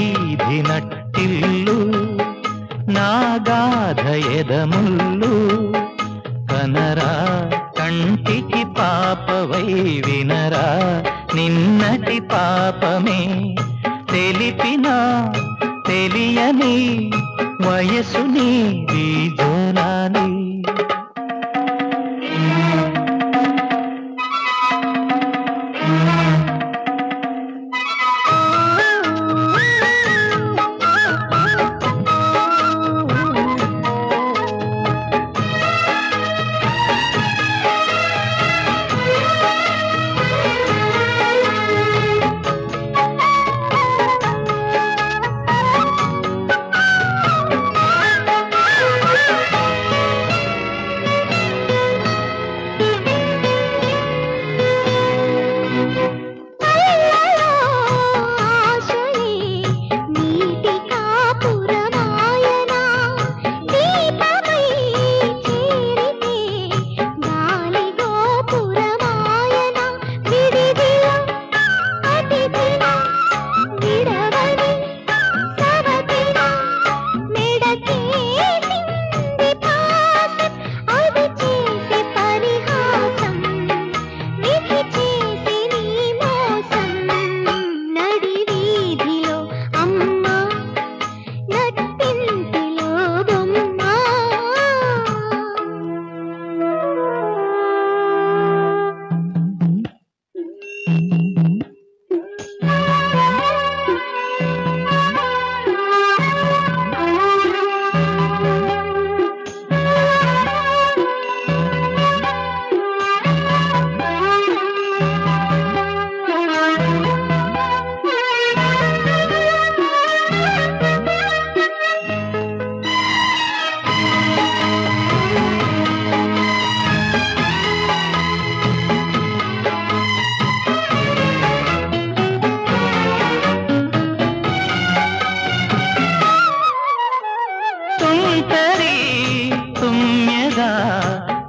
వీధి నట్టిల్లు నాగాధయదముల్లు కనరా కంటికి పాపవై వినరా నిన్నటి పాపమే తెలిపినా తెలియని వయసుని జోలాలి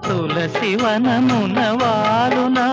తులసి వనమున వాలునా.